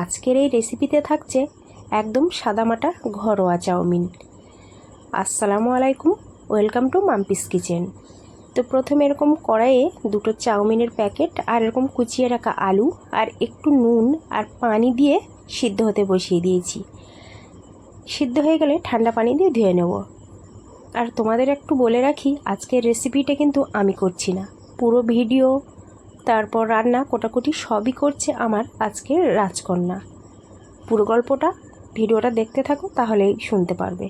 আজকের এই রেসিপিতে থাকছে একদম সাদামাটা ঘরোয়া চাউমিন। আসসালামু আলাইকুম, ওয়েলকাম টু মাম্পিস কিচেন। তো প্রথমে এরকম কড়াইয়ে দুটো চাউমিনের প্যাকেট আর এরকম কুচিয়ে রাখা আলু আর একটু নুন আর পানি দিয়ে সিদ্ধ হতে বসিয়ে দিয়েছি। সিদ্ধ হয়ে গেলে ঠান্ডা পানি দিয়ে ধুয়ে নেব। আর তোমাদের একটু বলে রাখি, আজকের রেসিপিটা কিন্তু আমি করছি না। পুরো ভিডিও তারপর রান্না কোটাকুটি সবই করছে আমার আজকের রাজকন্যা। পুরো গল্পটা, ভিডিওটা দেখতে থাকো, তাহলেই শুনতে পারবে।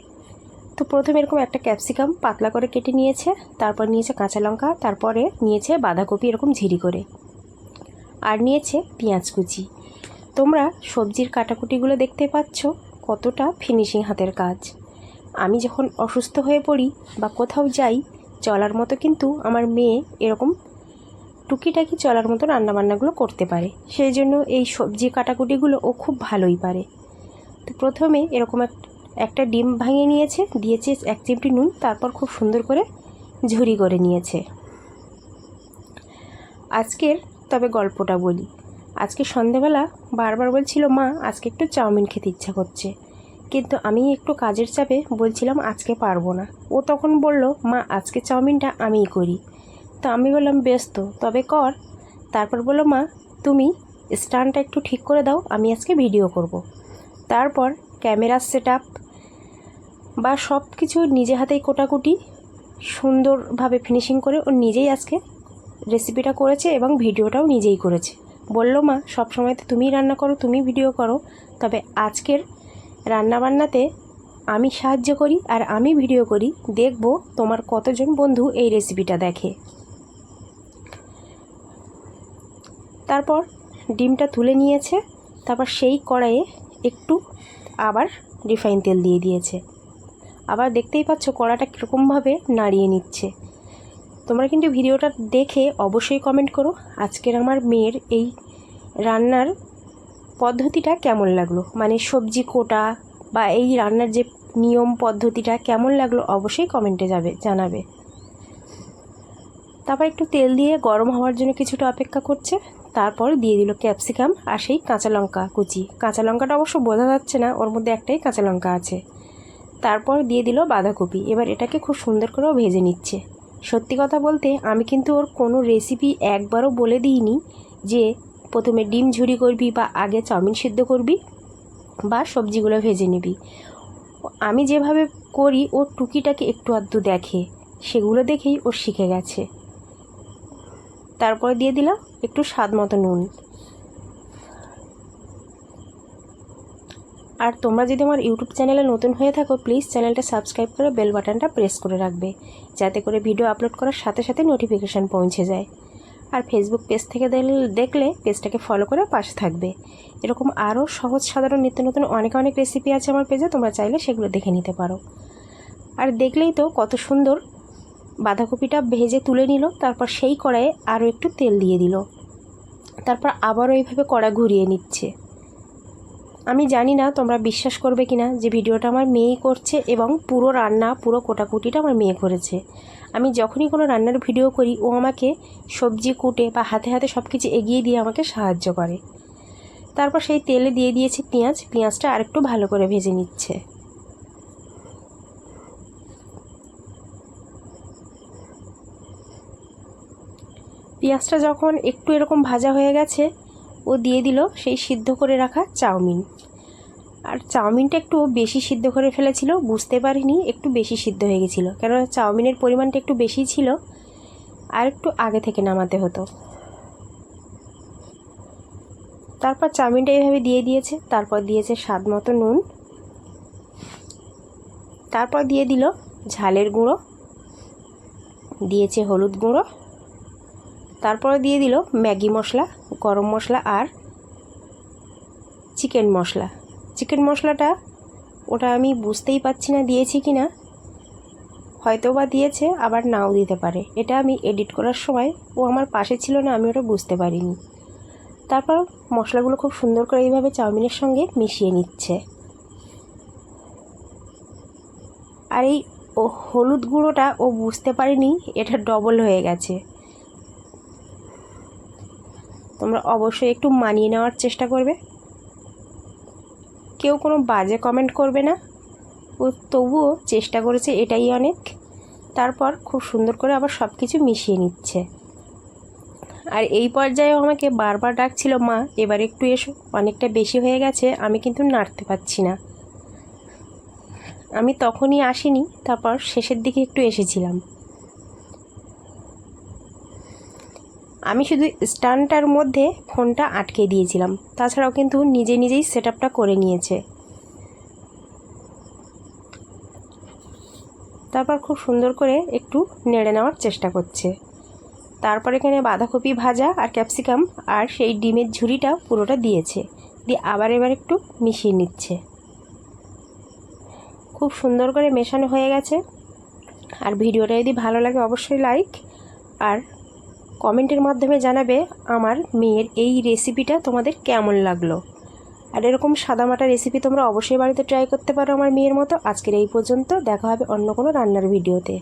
তো প্রথমে এরকম একটা ক্যাপসিকাম পাতলা করে কেটে নিয়েছে, তারপর নিয়েছে কাঁচা লঙ্কা, তারপরে নিয়েছে বাঁধাকপি এরকম ঝিরি করে। আর নিয়েছে পেঁয়াজ কুচি। তোমরা সবজির কাটাকুটিগুলো দেখতে পাচ্ছ, কতটা ফিনিশিং হাতের কাজ। আমি যখন অসুস্থ হয়ে পড়ি বা কোথাও যাই, চলার মতো কিন্তু আমার মেয়ে এরকম টুকিটাকি চলার মতো রান্নাবান্নাগুলো করতে পারে। সেই জন্য এই সবজি কাটাকুটিগুলো ও খুব ভালোই পারে। তো প্রথমে এরকম এক, একটা ডিম ভাঙিয়ে নিয়েছে দিয়েছে এক চিমটি নুন, তারপর খুব সুন্দর করে ঝুরি করে নিয়েছে। আজকের, তবে গল্পটা বলি। আজকে সন্ধেবেলা বারবার বলছিল, মা, আজকে একটু চাউমিন খেতে ইচ্ছা করছে। কিন্তু আমি একটু কাজের চাপে বলছিলাম, আজকে পারব না। ও তখন বলল, মা, আজকে চাউমিনটা আমিই করি। তো আমি বললাম ব্যস্ত তবে কর। তারপর বলল, মা, তুমি স্ট্যান্ডটা একটু ঠিক করে দাও, আমি আজকে ভিডিও করব। তারপর ক্যামেরা সেট বা সব কিছু নিজে হাতেই কোটাকুটি সুন্দরভাবে ফিনিশিং করে ও নিজেই আজকে রেসিপিটা করেছে এবং ভিডিওটাও নিজেই করেছে। বলল, মা, সব সময় তো তুমিই রান্না করো, তুমি ভিডিও করো, তবে আজকের রান্নাবান্নাতে আমি সাহায্য করি আর আমি ভিডিও করি। দেখব তোমার কতজন বন্ধু এই রেসিপিটা দেখে। তারপর ডিমটা তুলে নিয়েছে, তারপর সেই কড়াইয়ে একটু আবার রিফাইন তেল দিয়ে দিয়েছে। আবার দেখতেই পাচ্ছ কড়াটা কীরকমভাবে নাড়িয়ে নিচ্ছে। তোমরা কিন্তু ভিডিওটা দেখে অবশ্যই কমেন্ট করো আজকের আমার মেয়ের এই রান্নার পদ্ধতিটা কেমন লাগল? মানে সবজি কোটা বা এই রান্নার যে নিয়ম পদ্ধতিটা কেমন লাগল অবশ্যই কমেন্টে যাবে, জানাবে। তারপর একটু তেল দিয়ে গরম হওয়ার জন্য কিছুটা অপেক্ষা করছে। তারপর দিয়ে দিল ক্যাপসিকাম আর সেই কাঁচা লঙ্কা কুচি। কাঁচা লঙ্কাটা অবশ্য বোঝা যাচ্ছে না, ওর মধ্যে একটাই কাঁচা লঙ্কা আছে। তারপর দিয়ে দিল বাঁধাকপি। এবার এটাকে খুব সুন্দর করেও ভেজে নিচ্ছে। সত্যি কথা বলতে, আমি কিন্তু ওর কোনো রেসিপি একবারও বলে দিইনি যে প্রথমে ডিম ঝুরি করবি বা আগে চাউমিন সিদ্ধ করবি বা সবজিগুলো ভেজে নিবি। আমি যেভাবে করি, ও টুকিটাকে একটু আধটু দেখে। সেগুলো দেখেই ও শিখে গেছে। তারপরে দিয়ে দিলাম একটু স্বাদ মতো নুন। আর তোমরা যদি আমার ইউটিউব চ্যানেলে নতুন হয়ে থাকো, প্লিজ চ্যানেলটা সাবস্ক্রাইব করে বেল বাটনটা প্রেস করে রাখবে, যাতে করে ভিডিও আপলোড করার সাথে সাথে নোটিফিকেশান পৌঁছে যায়। আর ফেসবুক পেজ থেকে দেখলে পেজটাকে ফলো করে পাশে থাকবে। এরকম আরও সহজ, সাধারণ নিত্য নতুন অনেক অনেক রেসিপি আছে আমার পেজে তোমরা চাইলে সেগুলো দেখে নিতে পারো। আর দেখলেই তো কত সুন্দর বাঁধাকপিটা ভেজে তুলে নিল, তারপর সেই কড়াইয়ে আরও একটু তেল দিয়ে দিল। তারপর আবারও এইভাবে কড়া ঘুরিয়ে নিচ্ছে। আমি জানি না তোমরা বিশ্বাস করবে কি না যে ভিডিওটা আমার মেয়েই করছে এবং পুরো রান্না, পুরো কোটাকুটিটা আমার মেয়ে করেছে। আমি যখনই কোনো রান্নার ভিডিও করি, ও আমাকে সবজি কুটে বা হাতে হাতে সব কিছু এগিয়ে দিয়ে আমাকে সাহায্য করে। তারপর সেই তেলে দিয়ে দিয়েছি পেঁয়াজ, পেঁয়াজটা আরেকটু ভালো করে ভেজে নিচ্ছে। পেঁয়াজটা যখন একটু এরকম ভাজা হয়ে গেছে, ও দিয়ে দিল সেই সিদ্ধ করে রাখা চাউমিন। আর চাউমিনটা একটু বেশি সিদ্ধ করে ফেলেছিল, বুঝতে পারিনি, একটু বেশি সিদ্ধ হয়ে গেছিল। কেননা চাউমিনের পরিমাণটা একটু বেশি ছিল, আর একটু আগে থেকে নামাতে হতো। তারপর চাউমিনটা এইভাবে দিয়ে দিয়েছে, তারপর দিয়েছে স্বাদ মতো নুন। তারপর দিয়ে দিল ঝালের গুঁড়ো, দিয়েছে হলুদ গুঁড়ো। তারপরে দিয়ে দিল ম্যাগি মশলা, গরম মশলা আর চিকেন মশলা। চিকেন মশলাটা ওটা আমি বুঝতেই পাচ্ছি না দিয়েছি কি না। হয়তো বা দিয়েছে, আবার নাও দিতে পারে। এটা আমি এডিট করার সময়, ও আমার পাশে ছিল না, আমি ওটা বুঝতে পারিনি। তারপর মশলাগুলো খুব সুন্দর করে এইভাবে চাউমিনের সঙ্গে মিশিয়ে নিচ্ছে। আর এই ও হলুদ গুঁড়োটা ও বুঝতে পারেনি, এটা ডবল হয়ে গেছে। তোমরা অবশ্যই একটু মানিয়ে নেওয়ার চেষ্টা করবে। কেউ কোনো বাজে কমেন্ট করবে না। ও তবুও চেষ্টা করেছে এটাই অনেক। তারপর খুব সুন্দর করে আবার সব কিছু মিশিয়ে নিচ্ছে। আর এই পর্যায়েও আমাকে বারবার ডাকছিল, মা, এবার একটু এসো। অনেকটা বেশি হয়ে গেছে, আমি কিন্তু নাড়তে পারছি না। আমি তখনই আসিনি, তারপর শেষের দিকে একটু এসেছিলাম। আমি শুধু স্ট্যান্ডটার মধ্যে ফোনটা আটকে দিয়েছিলাম। তাছাড়াও কিন্তু নিজে নিজেই সেট করে নিয়েছে। তারপর খুব সুন্দর করে একটু নেড়ে নেওয়ার চেষ্টা করছে। তারপর এখানে বাঁধাকপি ভাজা আর ক্যাপসিকাম আর সেই ডিমের ঝুড়িটা পুরোটা দিয়েছে। দিয়ে আবার এবার একটু মিশিয়ে নিচ্ছে। খুব সুন্দর করে মেশানো হয়ে গেছে। আর ভিডিওটা যদি ভালো লাগে অবশ্যই লাইক আর কমেন্টের মাধ্যমে জানাবে আমার মেয়ের এই রেসিপিটা তোমাদের কেমন লাগল। আর এরকম সাদামাটা রেসিপি তোমরা অবশ্যই বাড়িতে ট্রাই করতে পারো আমার মেয়ের মতো। আজকের এই পর্যন্ত দেখা হবে অন্য কোনো রান্নার ভিডিওতে